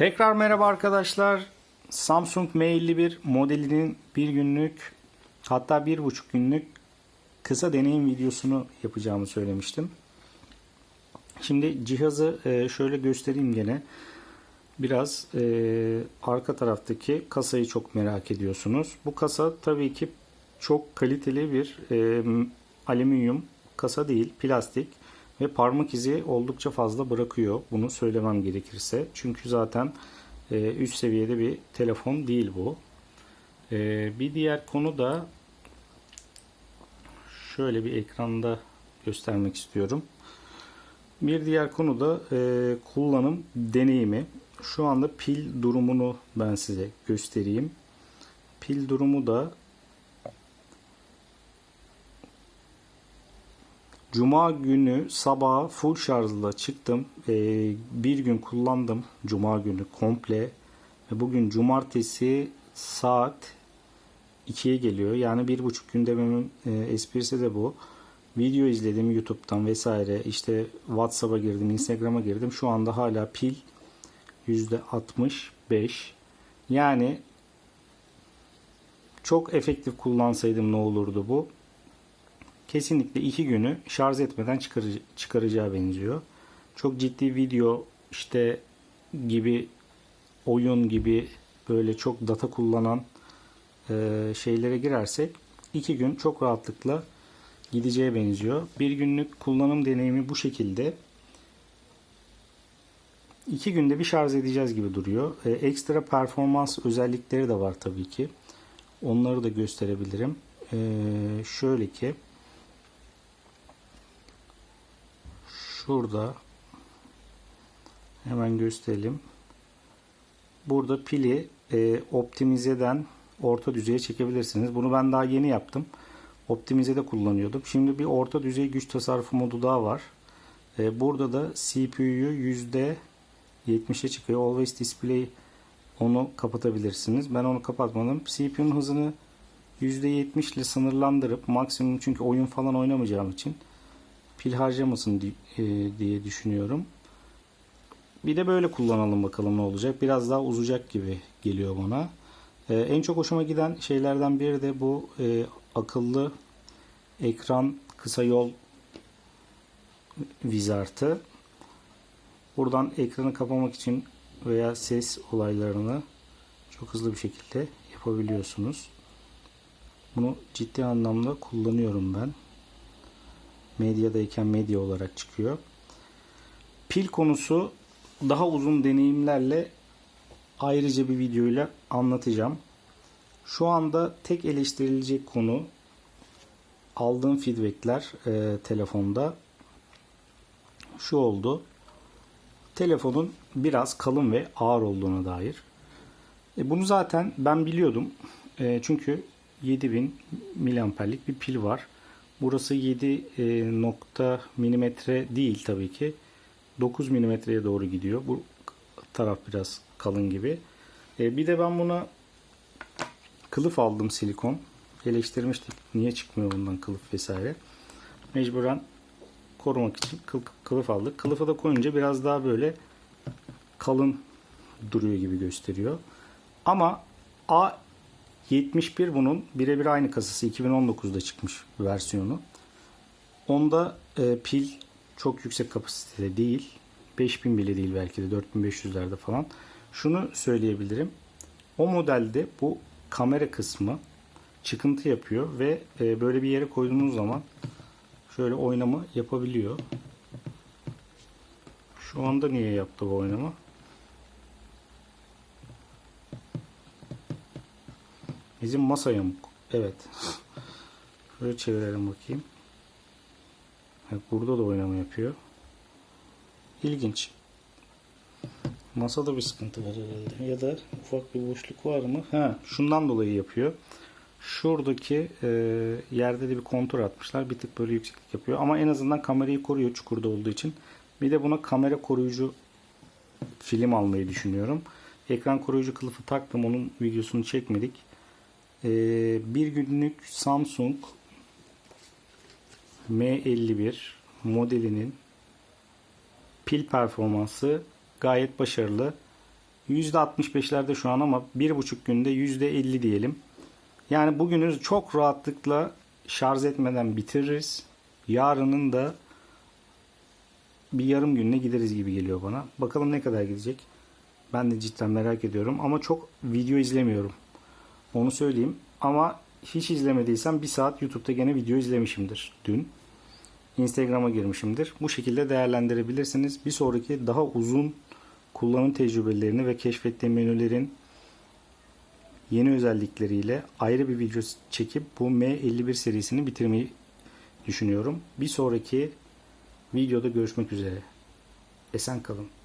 Tekrar merhaba arkadaşlar. Samsung M51 modelinin bir günlük hatta bir buçuk günlük kısa deneyim videosunu yapacağımı söylemiştim. Şimdi cihazı e, şöyle göstereyim gene. Biraz e, arka taraftaki kasayı çok merak ediyorsunuz. Bu kasa tabii ki çok kaliteli bir e, alüminyum kasa değil, plastik ve parmak izi oldukça fazla bırakıyor. Bunu söylemem gerekirse. Çünkü zaten e, üst seviyede bir telefon değil bu. E, bir diğer konu da şöyle bir ekranda göstermek istiyorum. Bir diğer konu da e, kullanım deneyimi. Şu anda pil durumunu ben size göstereyim. Pil durumu da Cuma günü sabah full şarjla çıktım. Ee, bir gün kullandım. Cuma günü komple. Ve bugün cumartesi saat 2'ye geliyor. Yani bir buçuk gün dememin e, esprisi de bu. Video izledim YouTube'dan vesaire. İşte WhatsApp'a girdim, Instagram'a girdim. Şu anda hala pil %65. Yani çok efektif kullansaydım ne olurdu bu? Kesinlikle iki günü şarj etmeden çıkarıcı, çıkaracağı benziyor. Çok ciddi video işte gibi oyun gibi böyle çok data kullanan e, şeylere girersek iki gün çok rahatlıkla gideceğe benziyor. Bir günlük kullanım deneyimi bu şekilde. İki günde bir şarj edeceğiz gibi duruyor. E, ekstra performans özellikleri de var tabii ki. Onları da gösterebilirim. E, şöyle ki şurada hemen gösterelim. Burada pili e, optimizeden orta düzeye çekebilirsiniz. Bunu ben daha yeni yaptım. Optimizede kullanıyordum. Şimdi bir orta düzey güç tasarrufu modu daha var. E, burada da CPU'yu %70'e çıkıyor. Always Display onu kapatabilirsiniz. Ben onu kapatmadım. CPU'nun hızını %70 ile sınırlandırıp maksimum çünkü oyun falan oynamayacağım için pil harcamasın e, diye düşünüyorum. Bir de böyle kullanalım bakalım ne olacak. Biraz daha uzayacak gibi geliyor bana. Ee, en çok hoşuma giden şeylerden biri de bu e, akıllı ekran kısa yol vizartı. Buradan ekranı kapamak için veya ses olaylarını çok hızlı bir şekilde yapabiliyorsunuz. Bunu ciddi anlamda kullanıyorum ben medyadayken medya olarak çıkıyor. Pil konusu daha uzun deneyimlerle ayrıca bir videoyla anlatacağım. Şu anda tek eleştirilecek konu aldığım feedbackler e, telefonda şu oldu. Telefonun biraz kalın ve ağır olduğuna dair. E, bunu zaten ben biliyordum. E, çünkü 7000 miliamperlik bir pil var. Burası 7 e, nokta milimetre değil tabii ki. 9 milimetreye doğru gidiyor. Bu taraf biraz kalın gibi. E, bir de ben buna kılıf aldım silikon. Eleştirmiştik. Niye çıkmıyor bundan kılıf vesaire. Mecburen korumak için kılıf aldık. Kılıfa da koyunca biraz daha böyle kalın duruyor gibi gösteriyor. Ama A 71 bunun birebir aynı kasası 2019'da çıkmış versiyonu. Onda e, pil çok yüksek kapasitede değil. 5000 bile değil belki de 4500'lerde falan. Şunu söyleyebilirim. O modelde bu kamera kısmı çıkıntı yapıyor ve e, böyle bir yere koyduğunuz zaman şöyle oynama yapabiliyor. Şu anda niye yaptı bu oynama? Bizim masa yamuk. Evet. Şöyle çevirelim bakayım. Evet, burada da oynama yapıyor. İlginç. Masada bir sıkıntı var herhalde. Ya da ufak bir boşluk var mı? Ha, şundan dolayı yapıyor. Şuradaki e, yerde de bir kontur atmışlar. Bir tık böyle yükseklik yapıyor. Ama en azından kamerayı koruyor çukurda olduğu için. Bir de buna kamera koruyucu film almayı düşünüyorum. Ekran koruyucu kılıfı taktım. Onun videosunu çekmedik. Ee, bir günlük Samsung M51 modelinin pil performansı gayet başarılı. %65'lerde şu an ama bir buçuk günde %50 diyelim. Yani bugünü çok rahatlıkla şarj etmeden bitiririz. Yarının da bir yarım gününe gideriz gibi geliyor bana. Bakalım ne kadar gidecek. Ben de cidden merak ediyorum ama çok video izlemiyorum. Onu söyleyeyim. Ama hiç izlemediysem bir saat YouTube'da gene video izlemişimdir dün. Instagram'a girmişimdir. Bu şekilde değerlendirebilirsiniz. Bir sonraki daha uzun kullanım tecrübelerini ve keşfettiğim menülerin yeni özellikleriyle ayrı bir video çekip bu M51 serisini bitirmeyi düşünüyorum. Bir sonraki videoda görüşmek üzere. Esen kalın.